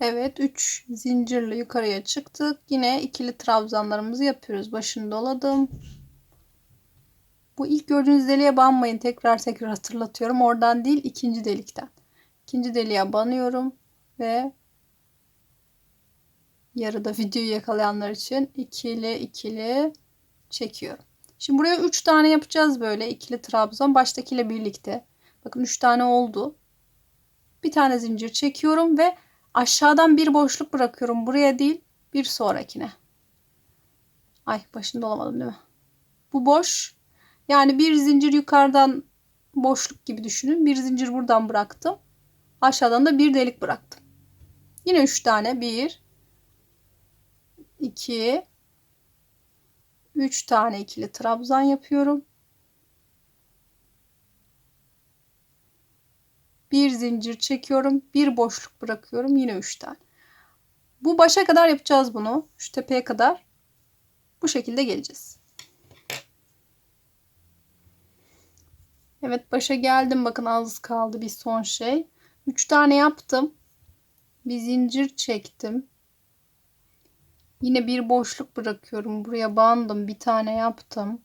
Evet 3 zincirle yukarıya çıktık. Yine ikili trabzanlarımızı yapıyoruz. Başını doladım. Bu ilk gördüğünüz deliğe banmayın. Tekrar tekrar hatırlatıyorum. Oradan değil ikinci delikten. İkinci deliğe banıyorum ve yarıda videoyu yakalayanlar için ikili ikili çekiyorum. Şimdi buraya 3 tane yapacağız böyle ikili trabzan baştakiyle birlikte. Bakın 3 tane oldu. Bir tane zincir çekiyorum ve aşağıdan bir boşluk bırakıyorum. Buraya değil bir sonrakine. Ay başında olamadım değil mi? Bu boş. Yani bir zincir yukarıdan boşluk gibi düşünün. Bir zincir buradan bıraktım. Aşağıdan da bir delik bıraktım. Yine 3 tane. 1 2 3 tane ikili trabzan yapıyorum. Bir zincir çekiyorum. Bir boşluk bırakıyorum. Yine 3 tane. Bu başa kadar yapacağız bunu. Şu tepeye kadar. Bu şekilde geleceğiz. Evet başa geldim. Bakın az kaldı bir son şey. 3 tane yaptım. Bir zincir çektim. Yine bir boşluk bırakıyorum. Buraya bandım. Bir tane yaptım.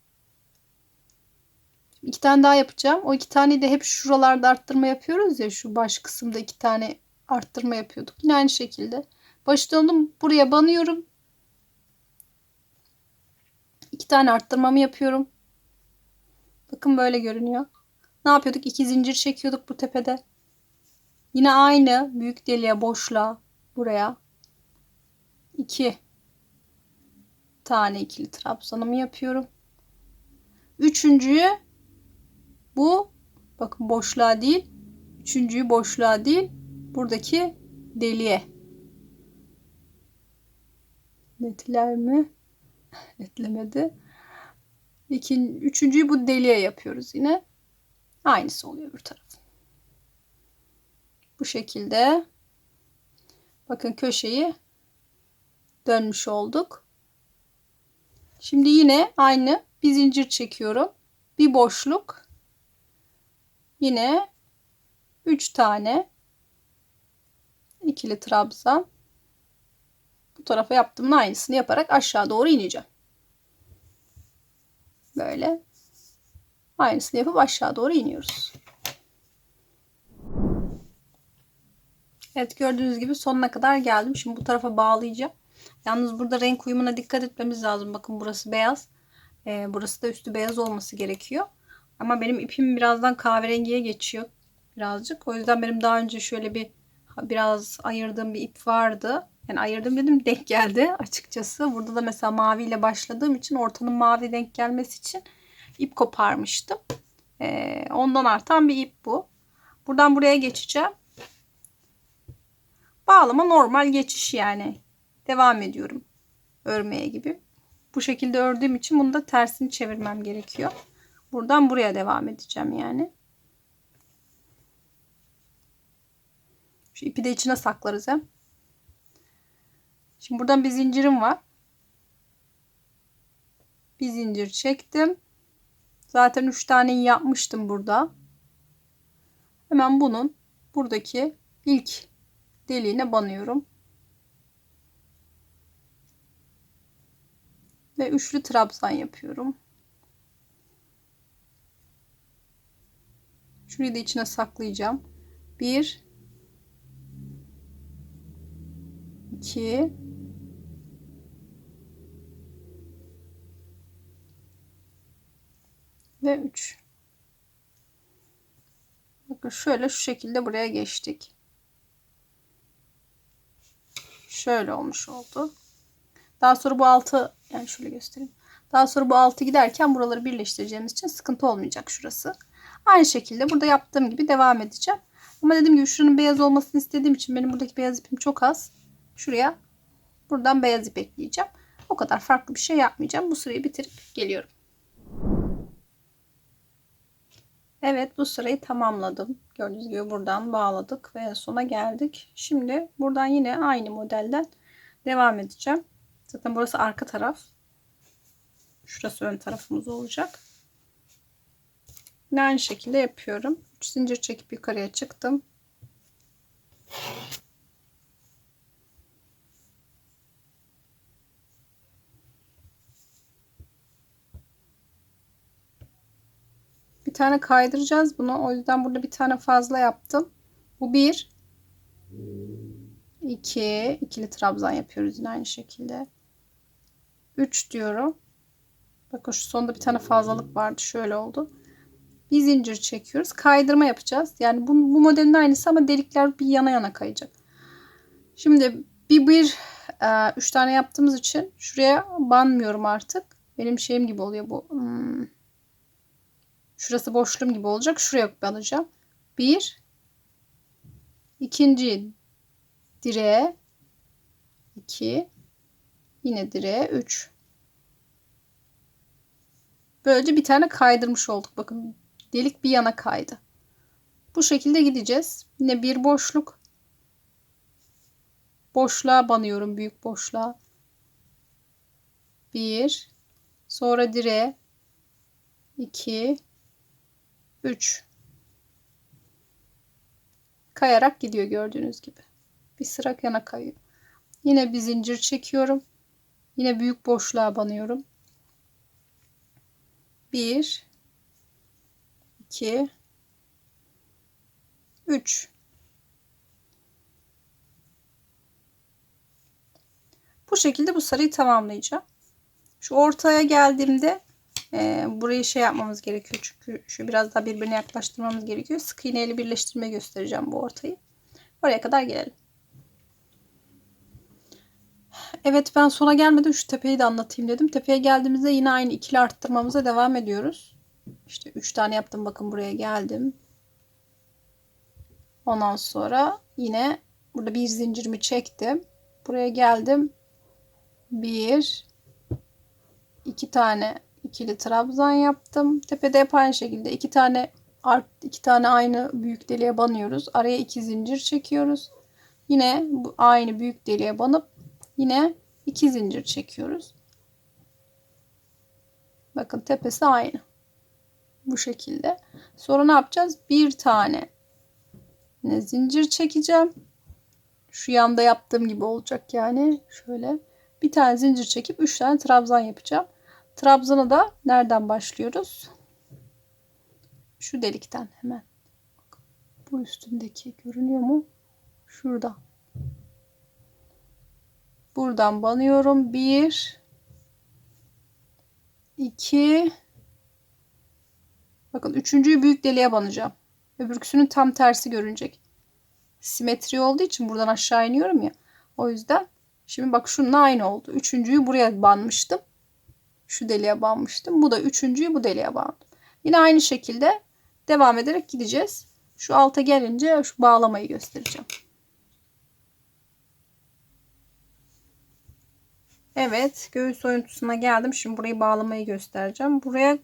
İki tane daha yapacağım. O iki taneyi de hep şuralarda arttırma yapıyoruz ya. Şu baş kısımda iki tane arttırma yapıyorduk. Yine aynı şekilde. Baş döndüm. Buraya banıyorum. İki tane arttırmamı yapıyorum. Bakın böyle görünüyor. Ne yapıyorduk? İki zincir çekiyorduk bu tepede. Yine aynı büyük deliğe boşluğa buraya. iki tane ikili trabzanımı yapıyorum. Üçüncüyü bu bakın boşluğa değil. Üçüncüyü boşluğa değil. Buradaki deliğe. Netler mi? Netlemedi. İkin, üçüncüyü bu deliğe yapıyoruz yine. Aynısı oluyor bir taraf. Bu şekilde. Bakın köşeyi dönmüş olduk. Şimdi yine aynı bir zincir çekiyorum. Bir boşluk. Yine 3 tane ikili trabzan. Bu tarafa yaptığımın aynısını yaparak aşağı doğru ineceğim. Böyle. Aynısını yapıp aşağı doğru iniyoruz. Evet gördüğünüz gibi sonuna kadar geldim. Şimdi bu tarafa bağlayacağım. Yalnız burada renk uyumuna dikkat etmemiz lazım. Bakın burası beyaz. Ee, burası da üstü beyaz olması gerekiyor. Ama benim ipim birazdan kahverengiye geçiyor. Birazcık. O yüzden benim daha önce şöyle bir biraz ayırdığım bir ip vardı. Yani ayırdım dedim denk geldi açıkçası. Burada da mesela maviyle başladığım için ortanın mavi denk gelmesi için ip koparmıştım. Ee, ondan artan bir ip bu. Buradan buraya geçeceğim. Bağlama normal geçiş yani. Devam ediyorum. Örmeye gibi. Bu şekilde ördüğüm için bunu da tersini çevirmem gerekiyor. Buradan buraya devam edeceğim yani. Şu ipi de içine saklarız hem. Şimdi buradan bir zincirim var. Bir zincir çektim. Zaten 3 tane yapmıştım burada. Hemen bunun buradaki ilk deliğine banıyorum. Ve üçlü trabzan yapıyorum. Şurayı da içine saklayacağım. 1 2 ve 3 bakın şöyle şu şekilde buraya geçtik. Şöyle olmuş oldu. Daha sonra bu altı yani şöyle göstereyim. Daha sonra bu altı giderken buraları birleştireceğimiz için sıkıntı olmayacak şurası aynı şekilde burada yaptığım gibi devam edeceğim ama dediğim gibi şuranın beyaz olmasını istediğim için benim buradaki beyaz ipim çok az şuraya buradan beyaz ip ekleyeceğim o kadar farklı bir şey yapmayacağım bu sırayı bitirip geliyorum Evet bu sırayı tamamladım. Gördüğünüz gibi buradan bağladık ve sona geldik. Şimdi buradan yine aynı modelden devam edeceğim. Zaten burası arka taraf. Şurası ön tarafımız olacak. Yine aynı şekilde yapıyorum. 3 zincir çekip yukarıya çıktım. Bir tane kaydıracağız bunu. O yüzden burada bir tane fazla yaptım. Bu bir. 2 ikili trabzan yapıyoruz yine aynı şekilde 3 diyorum bakın şu sonda bir tane fazlalık vardı şöyle oldu bir zincir çekiyoruz. Kaydırma yapacağız. Yani bu, bu modelin aynısı ama delikler bir yana yana kayacak. Şimdi bir bir e, üç tane yaptığımız için şuraya banmıyorum artık. Benim şeyim gibi oluyor bu. Hmm. Şurası boşluğum gibi olacak. Şuraya banacağım. Bir. ikinci direğe. iki. Yine direğe. Üç. Böylece bir tane kaydırmış olduk. Bakın delik bir yana kaydı. Bu şekilde gideceğiz. Yine bir boşluk. Boşluğa banıyorum. Büyük boşluğa. Bir. Sonra direğe. iki, üç. Kayarak gidiyor gördüğünüz gibi. Bir sıra yana kayıyor. Yine bir zincir çekiyorum. Yine büyük boşluğa banıyorum. 1 2 3 Bu şekilde bu sarıyı tamamlayacağım. Şu ortaya geldiğimde e, burayı şey yapmamız gerekiyor. Çünkü şu biraz daha birbirine yaklaştırmamız gerekiyor. Sık iğneyle birleştirme göstereceğim bu ortayı. Oraya kadar gelelim. Evet ben sona gelmeden şu tepeyi de anlatayım dedim. Tepeye geldiğimizde yine aynı ikili arttırmamıza devam ediyoruz. İşte 3 tane yaptım. Bakın buraya geldim. Ondan sonra yine burada bir zincirimi çektim. Buraya geldim. Bir, iki tane ikili trabzan yaptım. Tepede hep aynı şekilde iki tane art iki tane aynı büyük deliğe banıyoruz. Araya iki zincir çekiyoruz. Yine bu aynı büyük deliğe banıp yine iki zincir çekiyoruz. Bakın tepesi aynı. Bu şekilde. Sonra ne yapacağız? Bir tane yine zincir çekeceğim. Şu yanda yaptığım gibi olacak yani. Şöyle bir tane zincir çekip üç tane trabzan yapacağım. Trabzanı da nereden başlıyoruz? Şu delikten hemen. Bu üstündeki görünüyor mu? Şurada. Buradan banıyorum. Bir, iki, bakın üçüncüyü büyük deliğe banacağım. Öbürküsünün tam tersi görünecek. Simetri olduğu için buradan aşağı iniyorum ya. O yüzden şimdi bak şununla aynı oldu. Üçüncüyü buraya banmıştım. Şu deliğe banmıştım. Bu da üçüncüyü bu deliğe bandım. Yine aynı şekilde devam ederek gideceğiz. Şu alta gelince şu bağlamayı göstereceğim. Evet göğüs oyuntusuna geldim. Şimdi burayı bağlamayı göstereceğim. Buraya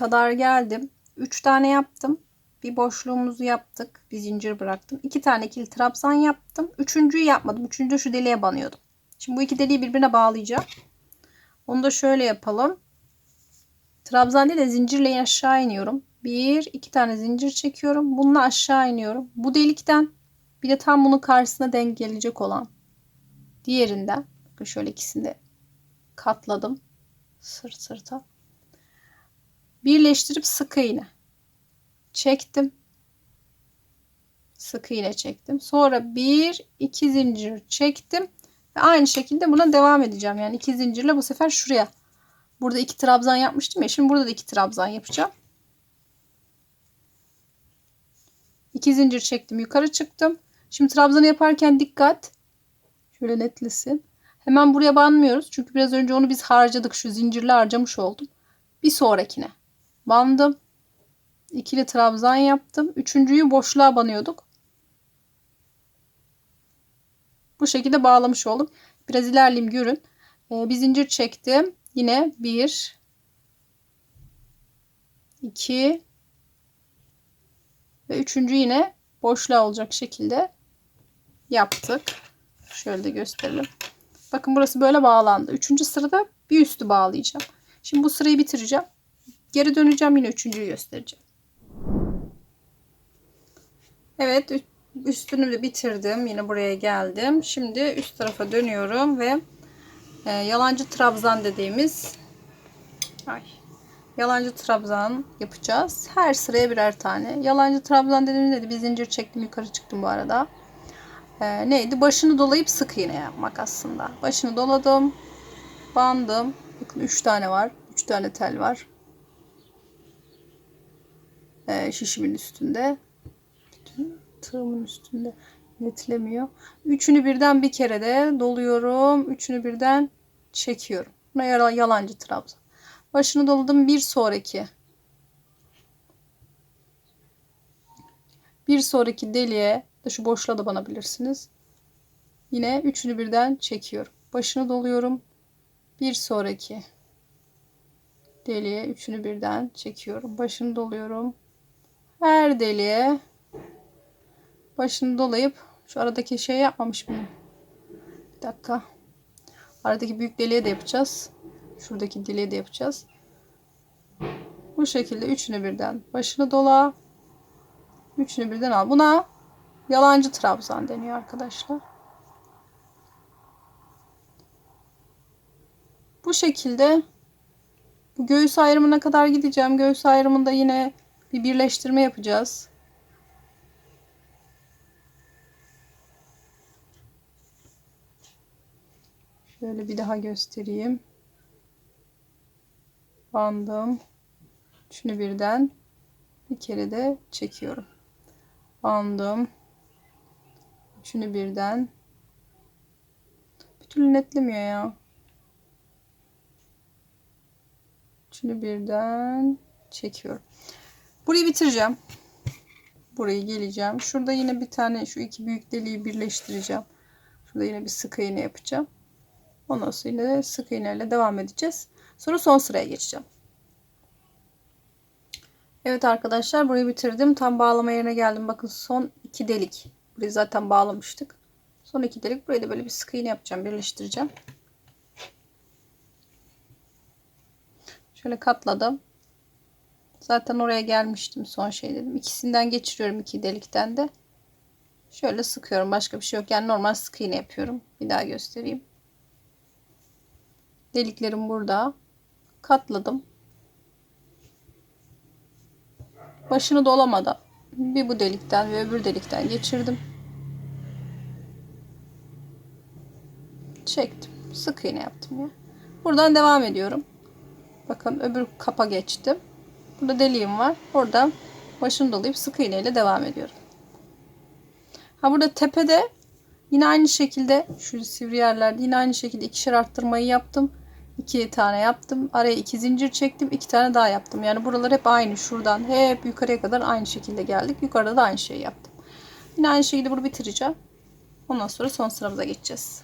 kadar geldim. 3 tane yaptım. Bir boşluğumuzu yaptık. Bir zincir bıraktım. 2 tane ikili trabzan yaptım. Üçüncüyü yapmadım. Üçüncü şu deliğe banıyordum. Şimdi bu iki deliği birbirine bağlayacağım. Onu da şöyle yapalım. Trabzan değil de zincirle aşağı iniyorum. Bir, iki tane zincir çekiyorum. Bununla aşağı iniyorum. Bu delikten bir de tam bunun karşısına denk gelecek olan diğerinden Bakın şöyle ikisini de katladım. Sırt sırta. Birleştirip sık iğne. Çektim. Sık iğne çektim. Sonra bir iki zincir çektim. Ve aynı şekilde buna devam edeceğim. Yani iki zincirle bu sefer şuraya. Burada iki trabzan yapmıştım ya. Şimdi burada da iki trabzan yapacağım. İki zincir çektim. Yukarı çıktım. Şimdi trabzanı yaparken dikkat. Şöyle netlesin. Hemen buraya banmıyoruz. Çünkü biraz önce onu biz harcadık. Şu zincirle harcamış oldum. Bir sonrakine bandım. İkili trabzan yaptım. Üçüncüyü boşluğa banıyorduk. Bu şekilde bağlamış oldum. Biraz ilerleyeyim görün. Ee, bir zincir çektim. Yine bir, iki ve üçüncü yine boşluğa olacak şekilde yaptık. Şöyle de gösterelim. Bakın burası böyle bağlandı. Üçüncü sırada bir üstü bağlayacağım. Şimdi bu sırayı bitireceğim. Geri döneceğim yine üçüncüyü göstereceğim. Evet üstünü de bitirdim. Yine buraya geldim. Şimdi üst tarafa dönüyorum ve e, yalancı trabzan dediğimiz ay, yalancı trabzan yapacağız. Her sıraya birer tane. Yalancı trabzan dediğimde de bir zincir çektim yukarı çıktım bu arada. Ee, neydi? Başını dolayıp sık iğne yapmak aslında. Başını doladım. Bandım. Bakın 3 tane var. 3 tane tel var. Ee, şişimin üstünde. Tığımın üstünde netlemiyor. Üçünü birden bir kere de doluyorum. Üçünü birden çekiyorum. Buna yala- yalancı trabzan. Başını doladım. Bir sonraki. Bir sonraki deliğe da şu boşluğa da banabilirsiniz. Yine üçünü birden çekiyorum. Başını doluyorum. Bir sonraki deliğe üçünü birden çekiyorum. Başını doluyorum. Her deliğe başını dolayıp şu aradaki şey yapmamış mıyım? Bir dakika. Aradaki büyük deliğe de yapacağız. Şuradaki deliğe de yapacağız. Bu şekilde üçünü birden başını dola. Üçünü birden al. Buna yalancı trabzan deniyor arkadaşlar. Bu şekilde bu göğüs ayrımına kadar gideceğim. Göğüs ayrımında yine bir birleştirme yapacağız. Şöyle bir daha göstereyim. Bandım. Şunu birden bir kere de çekiyorum. Bandım. Üçünü birden. Bir türlü netlemiyor ya. Üçünü birden çekiyorum. Burayı bitireceğim. Burayı geleceğim. Şurada yine bir tane şu iki büyük deliği birleştireceğim. Şurada yine bir sık iğne yapacağım. Ondan sonra yine sık iğneyle devam edeceğiz. Sonra son sıraya geçeceğim. Evet arkadaşlar burayı bitirdim. Tam bağlama yerine geldim. Bakın son iki delik. Burayı zaten bağlamıştık. Son iki delik. Burayı da böyle bir sık iğne yapacağım. Birleştireceğim. Şöyle katladım. Zaten oraya gelmiştim son şey dedim. İkisinden geçiriyorum iki delikten de. Şöyle sıkıyorum. Başka bir şey yok. Yani normal sık iğne yapıyorum. Bir daha göstereyim. Deliklerim burada. Katladım. Başını dolamadan bir bu delikten ve öbür delikten geçirdim. Çektim. Sık iğne yaptım ya. Buradan devam ediyorum. Bakın öbür kapa geçtim. Burada deliğim var. Oradan başını dolayıp sık iğne ile devam ediyorum. Ha burada tepede yine aynı şekilde şu sivri yerlerde yine aynı şekilde ikişer arttırmayı yaptım. 2 tane yaptım. Araya iki zincir çektim. iki tane daha yaptım. Yani buralar hep aynı. Şuradan hep yukarıya kadar aynı şekilde geldik. Yukarıda da aynı şeyi yaptım. Yine aynı şekilde bunu bitireceğim. Ondan sonra son sıramıza geçeceğiz.